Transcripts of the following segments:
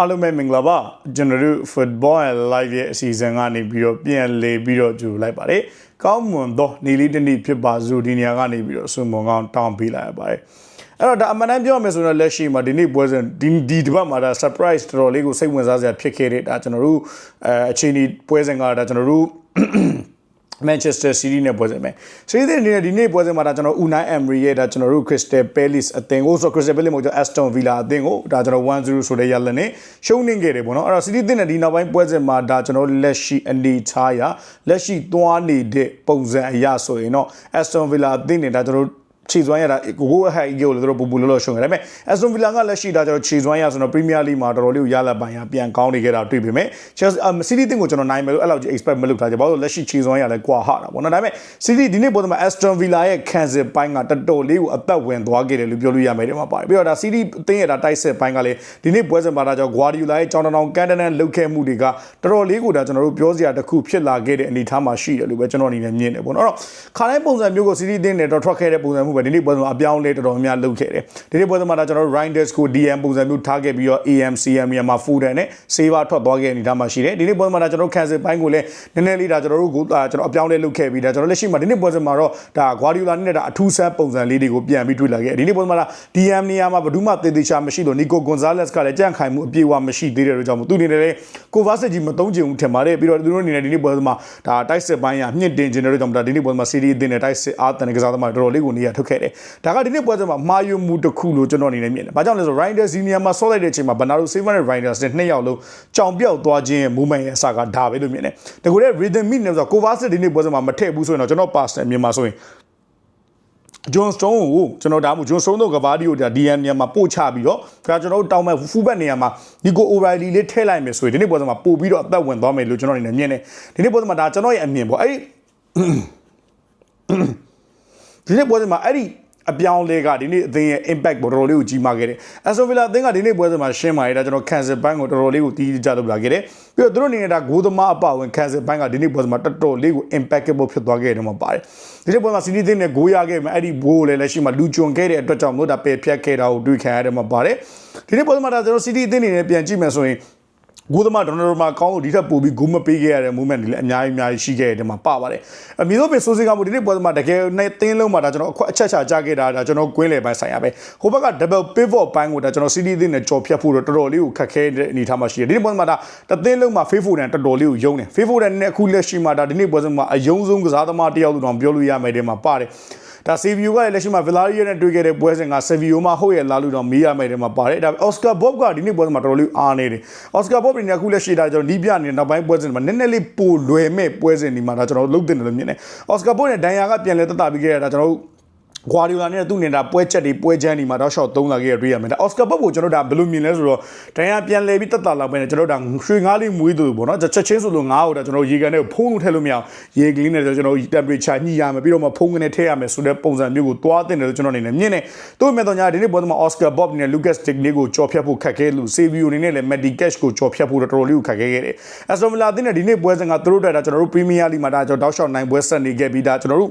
အားလုံးပဲမင်္ဂလာပါကျွန်တော်တို့ football and live ရဲ့အစီအစဉ်ကနေပြီးတော့ပြန်လေပြီးတော့ကြိုလိုက်ပါတယ်ကောင်းမွန်သောနေလေးတစ်နေ့ဖြစ်ပါစို့ဒီနေရာကနေပြီးတော့ဆွန်မွန်ကောင်းတောင်းပေးလိုက်ရပါတယ်အဲ့တော့ဒါအမှန်တမ်းပြောရမယ်ဆိုတော့လက်ရှိမှာဒီနေ့ပွဲစဉ်ဒီဒီတစ်ပတ်မှာဒါ surprise တော်တော်လေးကိုစိတ်ဝင်စားစရာဖြစ်ခဲ့တဲ့ဒါကျွန်တော်တို့အဲအခြေအနေပွဲစဉ်ကဒါကျွန်တော်တို့ Manchester City နဲ့ပွဲစဉ်ပဲ။ City အနေနဲ့ဒီနေ့ပွဲစဉ်မှာဒါကျွန်တော် Unai Emery ရဲ့ဒါကျွန်တော်တို့ Crystal Palace အသင်းကိုဆို Crystal Palace မဟုတ်ကျွန်တော် Aston Villa အသင်းကိုဒါကျွန်တော်1-0ဆိုတဲ့ရလနဲ့ရှုံးနေခဲ့တယ်ပေါ့နော်။အဲ့တော့ City အသင်းနဲ့ဒီနောက်ပိုင်းပွဲစဉ်မှာဒါကျွန်တော်လက်ရှိအနေထားရလက်ရှိသွားနေတဲ့ပုံစံအရဆိုရင်တော့ Aston Villa အသင်းနဲ့ဒါကျွန်တော် ခြေစွမ်းရတာကိုကိုအဟိုက်ကိုလည်းတို့ပူပူလောလောရှုံခဲ့တယ်ဒါပေမဲ့ Aston Villa ကလက်ရှိဒါကျွန်တော်ခြေစွမ်းရဆိုတော့ Premier League မှာတော်တော်လေးကိုရလက်ပိုင်းရပြန်ကောင်းနေခဲ့တာတွေ့ပေမဲ့ Chelsea City တင်ကိုကျွန်တော်နိုင်မယ်လို့အဲ့လောက်ကြီး expect မလုပ်ထားကြဘာလို့လက်ရှိခြေစွမ်းရလဲကွာဟာတာပေါ့နော်ဒါပေမဲ့ City ဒီနေ့ပုံစံမှာ Aston Villa ရဲ့ခံစစ်ပိုင်းကတော်တော်လေးကိုအသက်ဝင်သွားခဲ့တယ်လို့ပြောလို့ရမယ်ဒီမှာပါတယ်ပြီးတော့ဒါ City အသင်းရဲ့ဒါတိုက်စစ်ပိုင်းကလည်းဒီနေ့ပွဲစဉ်မှာဒါကြောင့် Guardiola ရဲ့ကြောင်းတောင်ကန်တနန်လုတ်ခဲ့မှုတွေကတော်တော်လေးကိုဒါကျွန်တော်တို့ပြောစရာတစ်ခုဖြစ်လာခဲ့တဲ့အနေအထားမှာရှိတယ်လို့ပဲကျွန်တော်အနေနဲ့မြင်တယ်ပေါ့နော်အဲ့တော့ခါတိုင်းပုံစံမျိုးကို City အသင်းနဲ့တော့ထွက်ခဲ့တဲ့ပုံစံမျိုးပဲဒီနေ့ပွဲစဉ်မှာအပြောင်းလဲတော်တော်များများလုပ်ခဲ့တယ်ဒီနေ့ပွဲစဉ်မှာဒါကျွန်တော်တို့ Reinders ကို DM ပုံစံမျိုးထားခဲ့ပြီးတော့ AMCM မြန်မာ Foden နဲ့ Saver ထွက်သွားခဲ့တဲ့အနေအထားမှာရှိတယ်ဒီနေ့ပွဲစဉ်မှာဒါကျွန်တော်တို့ cancel ပိုင်းကိုလည်းနည်းနည်းလေးဒါကျွန်တော်တို့ကိုကျွန်တော်အပြောင်းလဲလုပ်ခဲ့ပြီးဒါကျွန်တော်လက်ရှိမှာဒီနေ့ပွဲစဉ်မှာတော့ဒါ Guardiola နဲ့ဒါအထူးဆန်းပုံစံလေးတွေကိုပြန်ပြီးတွေ့လာခဲ့ဒီနေ့ပွဲစဉ်မှာဒါ DM နေရာမှာဘယ်သူမှသေသေးချာမရှိလို့ Nico Gonzalez ကလည်းကြန့်ခိုင်မှုအပြည့်အဝမရှိသေးတဲ့အတွက်ကြောင့်သူအနေနဲ့လည်း Kovacic ကြီးမသုံးချင်ဘူးထင်ပါတယ်ပြီးတော့သူတို့အနေနဲ့ဒီနေ့ပွဲစဉ်မှာဒါတိုက်စစ်ပိုင်းရမြင့်တင်ခြင်းတဲ့အတွက်ကြောင့်ဒါဒီနေ့ပွဲစဉ်မှာ Serie A အသင်းနဲ့တိုက်စစ်အားတန်ကစားသမားတော်တော်လေးကိုနေရာထုတ်ခဲ့တယ်ဒါကဒီနေ့ပွဲစဉ်မှာမှားယွင်းမှုတစ်ခုလို့ကျွန်တော်အနေနဲ့မြင်တယ်ဘာကြောင့်လဲဆို Reinders Senior မှာဆော့လိုက်တဲ့အချိန်မှာ Bernardo Silva နဲ့ Reinders နဲ့နှစ်ယောက်လုံးကြောင်ပြောက်သွားခြင်းရဲ့ movement ရဲ့အစကဒါပဲလို့မြင်တယ်တကူတဲ့ rhythm meet နဲ့ဆို Kovacic ဒီနေ့ပွဲစဉ်မှာမထည့်ဘူးဆိုရင်တော့ကျွန်တော် pass နဲ့မြန်မာဆိုရင် John Stone ကိုကျွန်တော်ဒါမှမဟုတ် John Stone တို့ကဘာဒီကိုဒါ DM နေရာမှာပို့ချပြီးတော့ဒါကျွန်တော်တို့တောင်းမဲ့ full back နေရာမှာ Nico O'Reilly လေးထည့်လိုက်မယ်ဆိုရင်ဒီနေ့ပွဲစဉ်မှာပို့ပြီးတော့အသက်ဝင်သွားမယ်လို့ကျွန်တော်အနေနဲ့မြင်တယ်ဒီနေ့ပွဲစဉ်မှာဒါကျွန်တော်ရဲ့အမြင်ပေါ့အဲ့ဒီ ဒီနေ့ပွဲစဉ်မှာအဲ့ဒီအပြောင်းလဲကဒီနေ့အသင်းရဲ့ impact ပေါ်တော်တော်လေးကိုကြီးမားခဲ့တယ်။ Aston Villa အသင်းကဒီနေ့ပွဲစဉ်မှာရှင်းပါတယ်ဒါကျွန်တော် cancel ဘိုင်းကိုတော်တော်လေးကိုတီးကြလုပ်လာခဲ့တယ်။ပြီးတော့သူတို့အနေနဲ့ဒါဂိုးသမားအပဝင် cancel ဘိုင်းကဒီနေ့ပွဲစဉ်မှာတော်တော်လေးကို impactable ဖြစ်သွားခဲ့တယ်မှာပါတယ်။ဒီနေ့ပွဲမှာစီနီသင်းနဲ့ဂိုးရခဲ့မယ်အဲ့ဒီဘိုးကိုလည်းလက်ရှိမှာလူကျွံခဲ့တဲ့အတွက်ကြောင့်မို့ဒါပယ်ဖြတ်ခဲ့တာကိုတွေ့ခံရတယ်မှာပါတယ်။ဒီနေ့ပွဲမှာဒါကျွန်တော်စီတီအသင်းအနေနဲ့ပြန်ကြည့်မယ်ဆိုရင် ဂိုးသမားဒေါ်နယ်မှာကောင်းလို့ဒီထက်ပိုပြီးဂိုးမပေးခဲ့ရတဲ့ moment တွေလည်းအများကြီးအများကြီးရှိခဲ့တဲ့မှာပါပါတယ်အမျိုးတို့ပင်စိုးစင်ကမှုဒီနေ့ပွဲသမားတကယ်နဲ့တင်းလုံးမှာဒါကျွန်တော်အချက်ချာကြခဲ့တာဒါကျွန်တော်ကွင်းလေပိုင်းဆိုင်ရပဲဟိုဘက်က double pivot ပိုင်းကိုဒါကျွန်တော် CD သင်းနဲ့ကြော်ဖြတ်ဖို့တော့တော်တော်လေးကိုခက်ခဲတဲ့အနေအထားမှာရှိတယ်ဒီနေ့ပွဲသမားဒါတသင်းလုံးမှာ faithful တန်တော်တော်လေးကိုယုံတယ် faithful တန်နဲ့အခုလက်ရှိမှာဒါဒီနေ့ပွဲသမားအယုံဆုံးကစားသမားတယောက်လို့တော့ပြောလို့ရမယ်တဲ့မှာပါတယ် ဒါဆေဗီယိုကလည်းလက်ရှိမှာ Villareal နဲ့တွေ့ခဲ့တဲ့ပွဲစဉ်ကဆေဗီယိုမှာဟုတ်ရဲ့လာလို့တော့မေးရမယ်တဲ့မှာပါတယ်ဒါပေမဲ့ Oscar Bob ကဒီနေ့ပွဲစဉ်မှာတော်တော်လေးအားနေတယ် Oscar Bob ဒီနေ့အခုလက်ရှိဒါကျွန်တော်နီးပြနေတဲ့နောက်ပိုင်းပွဲစဉ်မှာနည်းနည်းလေးပိုလွယ်မဲ့ပွဲစဉ်ဒီမှာဒါကျွန်တော်လုတ်တင်တယ်လို့မြင်တယ် Oscar Bob နဲ့ဒန်ယာကပြန်လဲတက်တာပြီးခဲ့တာကျွန်တော်တို့ ဂွာဒီယိုလာနဲ့သူ့နေတာပွဲချက်တွေပွဲချမ်းတွေမှာတော့ shot သုံးလာခဲ့ရတွေ့ရမယ်ဒါအော်စကာဘတ်ကိုကျွန်တော်ဒါဘယ်လိုမြင်လဲဆိုတော့တန်ရပြန်လဲပြီးတက်တာလောက်ပဲနဲ့ကျွန်တော်ဒါရွှေငါးလေးမွေးသူပေါ့နော်ချက်ချင်းဆိုလို့ငါးကိုဒါကျွန်တော်ရေကန်နဲ့ဖုံးလို့ထည့်လို့မရအောင်ရေကလေးနဲ့ကျွန်တော် temperature ညှိရမယ်ပြီးတော့မှဖုံးကနေထည့်ရမယ်ဆိုတဲ့ပုံစံမျိုးကိုတွားတင်တယ်လို့ကျွန်တော်အနေနဲ့မြင်တယ်သူ့မဲ့တော့ညာဒီနေ့ပေါ်မှာ Oscar Bob နဲ့ Lucas Digne ကိုကြော်ဖြတ်ဖို့ခက်ခဲလို့ Savio အနေနဲ့လည်း Medi Cash ကိုကြော်ဖြတ်ဖို့တော်တော်လေးကိုခက်ခဲခဲ့တယ် Aston Villa အသင်းနဲ့ဒီနေ့ပွဲစဉ်ကသူတို့တက်တာကျွန်တော်တို့ Premier League မှာဒါကျွန်တော်တောက်လျှောက်နိုင်ပွဲဆက်နေခဲ့ပြီးဒါကျွန်တော်တို့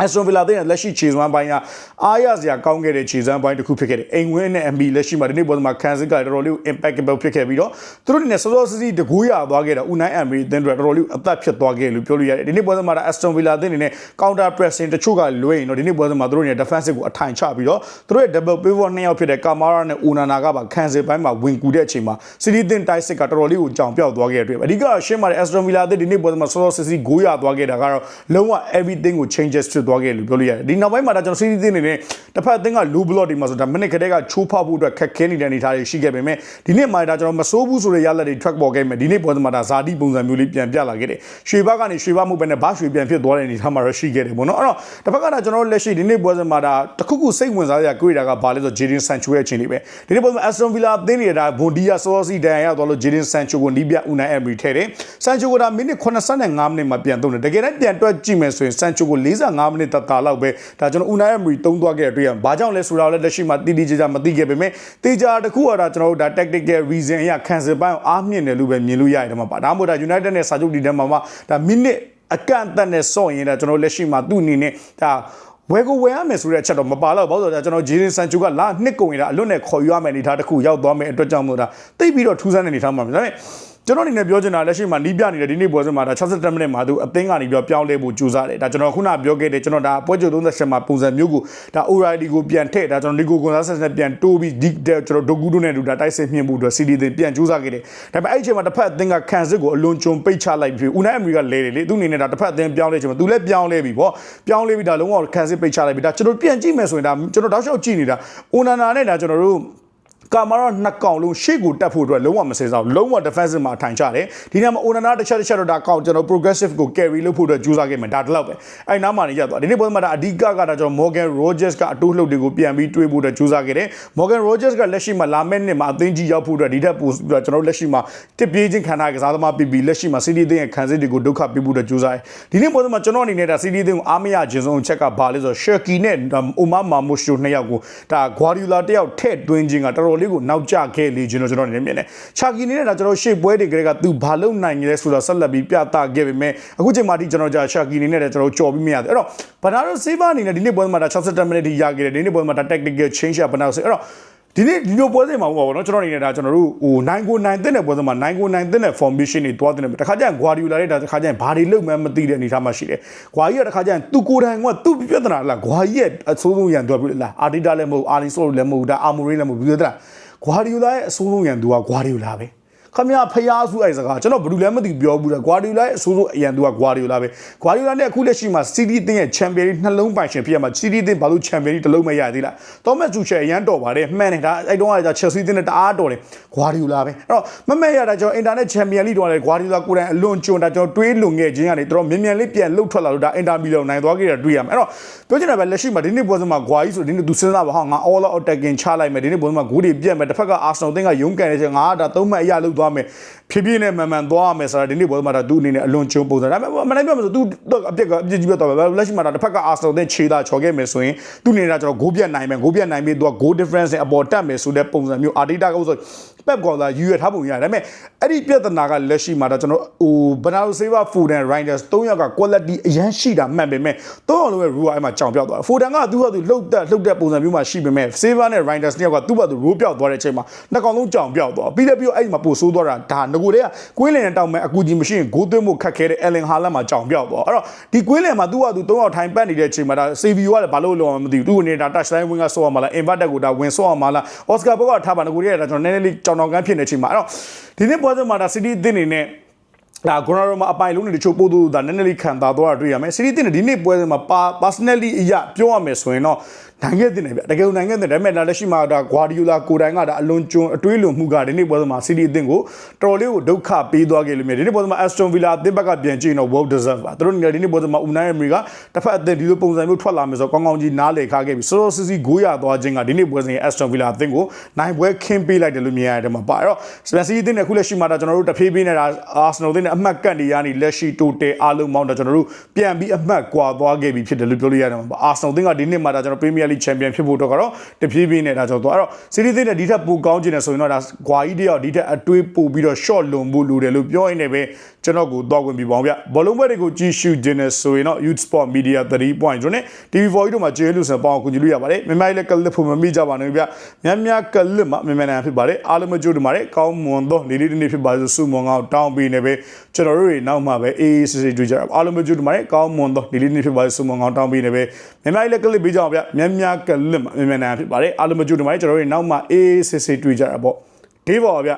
အက်စတွန်ဗီလာတဲ့လက်ရှိခြေစွမ်းပိုင်းကအားရစရာကောင်းခဲ့တဲ့ခြေစွမ်းပိုင်းတစ်ခုဖြစ်ခဲ့တယ်အိမ်ဝင်းနဲ့အမီလက်ရှိမှာဒီနေ့ပေါ်မှာခန်းစစ်ကတော်တော်လေး impactable ဖြစ်ခဲ့ပြီးတော့သူတို့နဲ့စောစောစီးစီးတကူးရသွားခဲ့တာဦးနိုင်အမ်မီအသင်းတွေတော်တော်လေးအသက်ဖြစ်သွားခဲ့လို့ပြောလို့ရတယ်ဒီနေ့ပွဲစဉ်မှာအက်စတွန်ဗီလာအသင်းအနေနဲ့ counter pressing တချို့ကလွဲရင်တော့ဒီနေ့ပွဲစဉ်မှာသူတို့ရဲ့ defensive ကိုအထိုင်ချပြီးတော့သူတို့ရဲ့ double pivot နှစ်ယောက်ဖြစ်တဲ့ကာမာရာနဲ့ဦးနာနာကပါခန်းစစ်ပိုင်းမှာဝင်ကူတဲ့အချိန်မှာစီရီတင်တိုက်စစ်ကတော်တော်လေးကိုကြောင်ပြောက်သွားခဲ့တဲ့အတွက်အဓိကရှင်းပါတယ်အက်စတွန်ဗီလာအသင်းဒီနေ့ပွဲစဉ်မှာစောစောစီးစီးဂိုးရသွားခဲ့တာကတော့လုံးဝ everything ကို changes ဖြစ်သွားခဲ့လို့ပြောလို့ရတယ်ဒီနောက်ပိုင်းမှာဒါကျွန်တော်စီးစီးတင်းနေနဲ့တစ်ဖက်အသင်းက low block ဒီမှာဆိုဒါမိနစ်ခတဲ့ကချိုးဖောက်ဖို့အတွက်ခက်ခဲနေတဲ့အနေအထားတွေရှိခဲ့ပေမဲ့ဒီနေ့မှာဒါကျွန်တော်မစိုးဘူးဆိုတဲ့ရလက်တွေ track ပေါ်ခဲ့မယ်ဒီနေ့ပွဲသမားဒါဇာတိပုံစံမျိုးလေးပြန်ပြလာခဲ့တယ်ရွှေဘက်ကနေရွှေဘက်မှုပဲနဲ့ဘာရွှေပြန်ဖြစ်သွားတဲ့အနေအထားမှာရရှိခဲ့တယ်ပေါ့နော်အဲ့တော့တစ်ဖက်ကဒါကျွန်တော်လက်ရှိဒီနေ့ပွဲသမားဒါတခုခုစိတ်ဝင်စားစရာကြွေတာကဘာလဲဆို Jadon Sancho ရဲ့အချိန်လေးပဲဒီနေ့ပွဲသမား Aston Villa အသင်းနေတာ Bondia Sosi ဒန်ရသွားလို့ Jadon Sancho ကိုနီးပြ Unai Emery ထဲတယ် Sancho ကဒါမိနစ်85မိနစ်မှာပြန်သုံးတယ်တကယ်တမ်းပြန်တွက်ကြည့်မယ်ဆိုရင် Sancho ကို45မိနစ်တတာလောက်ပဲဒါကျွန်တော် Unai Emery တုံးသွားခဲ့တွေ့ရဘာကြောင့်လဲဆိုတာလည်းလက်ရှိမှာတိတိကျကျမသိခဲ့ပေမဲ့တေချာတခုကတော့ကျွန်တော်တို့ဒါ tactical reason အရ cancel ပိုင်းအားမြင့်တယ်လို့ပဲမြင်လို့ရတယ်မှာပါဒါမှမဟုတ်ဒါ United နဲ့စာချုပ်ဒီထဲမှာမှဒါ minute အကန့်အသတ်နဲ့စော့ရင်ဒါကျွန်တော်လက်ရှိမှာသူ့အနေနဲ့ဒါဝယ်ကိုဝယ်ရမယ်ဆိုတဲ့အချက်တော့မပါတော့ဘာလို့လဲဆိုတော့ကျွန်တော်ဂျေရင်ဆန်ချူကလာနှစ်ကုန်နေတာအလွတ်နဲ့ခေါ်ယူရမယ်အနေထားတစ်ခုရောက်သွားမယ်အတွက်ကြောင့်မို့ဒါတိတ်ပြီးတော့ထူးဆန်းတဲ့အနေထားမှာဒါပေမဲ့ ကျွန်တော်အနေနဲ့ပြောချင်တာလက်ရှိမှာနီးပြနေတဲ့ဒီနေ့ပွဲစဉ်မှာဒါ67မိနစ်မှာသူအသင်းကနေပြောပြောင်းလဲဖို့ကြိုးစားတယ်ဒါကျွန်တော်ခုနပြောခဲ့တယ်ကျွန်တော်ဒါပွဲကြို38မှာပုံစံမျိုးကိုဒါ O'Reilly ကိုပြန်ထည့်ဒါကျွန်တော် Nico Gonzalez နဲ့ပြန်တိုးပြီးဒီကျွန်တော်ဒိုကူဒိုနဲ့ဒူဒါတိုက်စစ်မြင့်ဖို့အတွက် CD တင်ပြန်ကြိုးစားခဲ့တယ်ဒါပေမဲ့အဲ့ဒီအချိန်မှာတစ်ဖက်အသင်းကခံစစ်ကိုအလွန်ကျွံပိတ်ချလိုက်ပြီးဦးနိုင်အမရီကလဲတယ်လေသူအနေနဲ့ဒါတစ်ဖက်အသင်းပြောင်းလဲချိန်မှာသူလည်းပြောင်းလဲပြီပေါ့ပြောင်းလဲပြီးဒါလုံးဝခံစစ်ပိတ်ချလိုက်ပြီးဒါကျွန်တော်ပြန်ကြည့်မယ်ဆိုရင်ဒါကျွန်တော်တောက်လျှောက်ကြည့်နေတာ Onana နဲ့ဒါကျွန်တော်တို့ ကာမာရောနှစ်ကောင်လုံးရှေ့ကိုတက်ဖို့အတွက်လုံးဝမစင်စားဘူးလုံးဝ defensive မှာထိုင်ချတယ်ဒီနေ့မှာ Onana တစ်ချက်တစ်ချက်တော့ဒါကောက်ကျွန်တော် progressive ကို carry လုပ်ဖို့အတွက်ကြိုးစားခဲ့မယ်ဒါတလောက်ပဲအဲ့နားမှာနေရသွားဒီနေ့ပွဲမှာဒါအဓိကကတော့ကျွန်တော် Morgan Rogers ကအတိုးလှုပ်တွေကိုပြန်ပြီးတွေးဖို့အတွက်ကြိုးစားခဲ့တယ် Morgan Rogers ကလက်ရှိမှာလာမယ့်နှစ်မှာအသင်းကြီးရောက်ဖို့အတွက်ဒီထက်ပိုပြီးတော့ကျွန်တော်လက်ရှိမှာတစ်ပြေးချင်းခံထားကစားသမားပြည်ပြီးလက်ရှိမှာ CD အသင်းရဲ့ခံစစ်တွေကိုဒုက္ခပေးဖို့အတွက်ကြိုးစားတယ်ဒီနေ့ပွဲမှာကျွန်တော်အနေနဲ့ဒါ CD အသင်းကိုအားမရခြင်းဆုံးအချက်ကဘာလဲဆိုတော့ Shaki နဲ့ Omar Mamush တို့နှစ်ယောက်ကိုဒါ Guardiola တယောက်ထည့်သွင်းခြင်းကတော်တော်လေးကိုနောက်ကျခဲ့လေကျွန်တော်ကျွန်တော်အနေနဲ့မြင်တယ်။ Chucky နဲ့ဒါကျွန်တော်ရှေ့ပွဲတွေကလေးကသူဘာလုပ်နိုင်လဲဆိုတော့ဆက်လက်ပြီးပြသခဲ့ပေမဲ့အခုချိန်မှာဒီကျွန်တော်ကြာ Chucky နဲ့လည်းကျွန်တော်ကြော်ပြီးမရတယ်။အဲ့တော့ဘနာရိုဆေးဘာအနေနဲ့ဒီနေ့ပွဲမှာဒါ60မိနစ်ထိရခဲ့တယ်။ဒီနေ့ပွဲမှာဒါ tactical change ဘနာရိုဆေးအဲ့တော့ ဒီနေ့ဒီလိုပွဲစဉ်မှာပေါ့နော်ကျွန်တော်အနေနဲ့ဒါကျွန်တော်တို့ဟို9ကို9တဲ့ပွဲစဉ်မှာ9ကို9တဲ့ formation တွေတွားတဲ့တခါကျရင် Guardiola ရဲ့ဒါတခါကျရင်ဘာတွေလုပ်မှန်းမသိတဲ့အနေအထားမှာရှိတယ်။ Guardiola ကတခါကျရင်သူကိုယ်တိုင်ကသူ့ပြဿနာလား Guardiola ရဲ့အဆိုးဆုံးရန်သူကပြီလား Arteta လည်းမဟုတ် Arsenal လည်းမဟုတ်ဒါ Amorim လည်းမဟုတ်ဘူးလားဂွာဒီယိုလာရဲ့အဆိုးဆုံးရန်သူကဂွာဒီယိုလာပဲ ခမရဖျားစုအဲ့စကားကျွန်တော်ဘယ်သူလဲမသိပြောဘူးလားဂွာဒီယိုလာရဲ့အဆိုးဆုံးအရန်သူကဂွာဒီယိုလာပဲဂွာဒီယိုလာနဲ့အခုလက်ရှိမှာစီးတီးတင်းရဲ့ချန်ပီယံနှလုံးပိုင်ရှင်ဖြစ်ရမှာစီးတီးတင်းဘာလို့ချန်ပီယံတစ်လုံးမရသေးလားသောမတ်ဂျူချယ်အရန်တော်ပါတယ်မှန်တယ်ဒါအဲ့တုန်းကချက်စီတင်းနဲ့တအားတော်တယ်ဂွာဒီယိုလာပဲအဲ့တော့မမဲ့ရတာကျွန်တော်အင်တာနက်ချန်ပီယံလိတော်လည်းဂွာဒီယိုလာကိုယ်တိုင်အလွန်ကျွန်းတာကျွန်တော်တွေးလွန်ခဲ့ခြင်းကနေတော်မြန်မြန်လေးပြန်လှုပ်ထွက်လာလို့ဒါအင်တာမီလန်နိုင်သွားခဲ့တာတွေ့ရမယ်အဲ့တော့ပြောချင်တာပဲလက်ရှိမှာဒီနေ့ပွဲစဉ်မှာဂွာကြီးဆိုဒီနေ့သူစဉ်းစားပါဟာငါ all out attacking ချလိုက်မယ်ဒီနေ့ပွဲစဉ်မှာဂိုးတွေပြတ်မယ်တစ်ဖက်က Arsenal တင်းကရုန်းကန်နေချင်ငါဒါသုံးမှတ်အရလုပ်သွားမယ်ဖြည်းဖြည်းနဲ့မှန်မှန်သွားမယ်ဆိုတာဒီနေ့ပွဲမှာဒါသူ့အနေနဲ့အလွန်ကျုံပုံစံဒါပေမဲ့မနိုင်ပြမဆိုသူအပြစ်ကအပြစ်ကြီးပဲသွားမယ်လက်ရှိမှာဒါတစ်ဖက်က Arsenal တင်းခြေသားချော်ခဲ့မယ်ဆိုရင်သူ့အနေနဲ့ကျွန်တော်ဂိုးပြတ်နိုင်မယ်ဂိုးပြတ်နိုင်ပြီးသူက goal difference နဲ့အပေါ်တက်မယ်ဆိုတဲ့ပုံစံမျိုး Arteta ကဆိုပက်ကော်လာယူရထားပုံရတယ်ဒါပေမဲ့အဲ့ဒီပြဿနာကလက်ရှိမှာဒါကျွန်တော်ဟိုဘနာလိုဆေးဘာဖူဒန် Riders ၃ယောက်က quality အရန်ရှိတာမှန်ပေမဲ့၃ယောက်လုံးရဲ့ rule အဲ့မှာကြောင်ပြောက်သွားတယ်ဖူဒန်ကသူ့ဟာသူလှုပ်တက်လှုပ်တဲ့ပုံစံမျိုးမှာရှိပေမဲ့ Saver နဲ့ Riders နှစ်ယောက်ကသူ့ဘာသူ rule ပြောက်သွားတဲ့အချိန်မှာနှစ်ကောင်လုံးကြောင်ပြောက်သွားပြီးတဲ့ပြီးတော့အဲ့ဒီမှာပို့ဆိုးသွားတာဒါငကိုတွေကကွင်းလင်နဲ့တောက်မဲ့အကူကြီးမရှိရင်ဂိုးသွင်းဖို့ခက်ခဲတဲ့ Ellen Haaland မှာကြောင်ပြောက်သွားအဲ့တော့ဒီကွင်းလင်မှာသူ့ဟာသူ၃ယောက်ထိုင်ပတ်နေတဲ့အချိန်မှာဒါ Savio ကလည်းဘာလို့လုံးအောင်မသိဘူးသူ့အနေနဲ့ဒါ touch line wing ကဆော့ရမှာလား inverted ကိုဒါဝင်ဆော့ရမှာလား Oscar ဘောကထားပါငကိုတွေကဒါကျွန်တော်နည်းနည်းလေးကြောင်တောင်ကန်းဖြစ်နေတဲ့အချိန်မှာအဲ့တော့ဒီနေ့ပွဲစဉ်မှာဒါ City အသင်းနေနဲ့ ဒါဂိုနာရိုမှာအပိုင်လုံးတွေတချို့ပို့သူဒါနည်းနည်းလေးခံတာတော့တွေ့ရမယ်စီးရီးတင်ဒီနေ့ပွဲစဉ်မှာ personally အရာပြောရမယ်ဆိုရင်တော့နိုင်ငံတင်တယ်ဗျတကယ်လို့နိုင်ငံတင်ဒါပေမဲ့လက်ရှိမှာဒါဂွာဒီယိုလာကိုတိုင်ကဒါအလွန်ကျွန်းအတွေးလွန်မှုကဒီနေ့ပွဲစဉ်မှာစီးရီးအသင်းကိုတော်လေးကိုဒုက္ခပေးသွားခဲ့လို့မြင်ဒီနေ့ပွဲစဉ်မှာ Aston Villa အသင်းဘက်ကပြန်ကြည့်တော့ World Deserve ပါသူတို့ဒီနေ့ပွဲစဉ်မှာ Unai Emery ကတစ်ဖက်အသင်းဒီလိုပုံစံမျိုးထွက်လာမယ်ဆိုတော့ကောင်းကောင်းကြီးနားလည်ခါခဲ့ပြီစောစောစီးစီးဂိုးရသွားခြင်းကဒီနေ့ပွဲစဉ်ရဲ့ Aston Villa အသင်းကိုနိုင်ပွဲခင်းပေးလိုက်တယ်လို့မြင်ရတယ်မှာပါအဲ့တော့ Swansea အသင်းနဲ့ခုလက်ရှိမှာဒါကျွန်တော်တို့တဖြည်းဖြည်းနဲ့ဒါ Arsenal အသင်းနဲ့အမှတ်ကတ်နေရနေလက်ရှိတိုတယ်အားလုံးမောင်းတော့ကျွန်တော်တို့ပြန်ပြီးအမှတ်ကွာသွားခဲ့ပြီဖြစ်တယ်လို့ပြောလို့ရတယ်မှာပါ Arsenal အသင်းကဒီနှစ်မှာဒါကျွန်တော် Premier League Champion ဖြစ်ဖို့တော့ကတော့တဖြည်းဖြည်းနဲ့ဒါကျွန်တော်တို့အဲ့တော့ Serie A နဲ့ဒီထက်ပိုကောင်းခြင်းနဲ့ဆိုရင်တော့ဒါဂွာကြီးတယောက်ဒီထက်အတွေးပို့ပြီးတော့ short လွန်ဖို့လိုတယ်လို့ပြောရင်းနဲ့ပဲကျွန်တော်ကိုတော့ဝင်ပြီးပေါင်းဗျဘောလုံးဘက်တွေကိုကြည့်ရှုခြင်းနဲ့ဆိုရင်တော့ Youth Sport Media 3.0နဲ့ TV4 တို့မှာကျေးလူစံပေါင်းကူညီလို့ရပါတယ်မြမိုင်းလက်ကလစ်ဖို့မမိကြပါနဲ့ဗျများများကလစ်မှာမြမနာဖြစ်ပါတယ်အားလုံးမကြိုးတင်ပါတယ်ကောင်းမွန်သောလေးလေးတနေ့ဖြစ်ပါစို့စုမွန်ကောင်းတောင်းပေးနေပဲကျွန်တော်တို့တွေနောက်မှပဲအေးအေးဆေးဆေးတွေ့ကြရအောင်အားလုံးမကြိုးတင်ပါတယ်ကောင်းမွန်သောလေးလေးတနေ့ဖြစ်ပါစို့စုမွန်ကောင်းတောင်းပေးနေပဲမြမိုင်းလက်ကလစ်ပေးကြအောင်ဗျများများကလစ်မှာမြမနာဖြစ်ပါတယ်အားလုံးမကြိုးတင်ပါတယ်ကျွန်တော်တို့တွေနောက်မှအေးအေးဆေးဆေးတွေ့ကြရပါပေါ့ဒီပါဗျ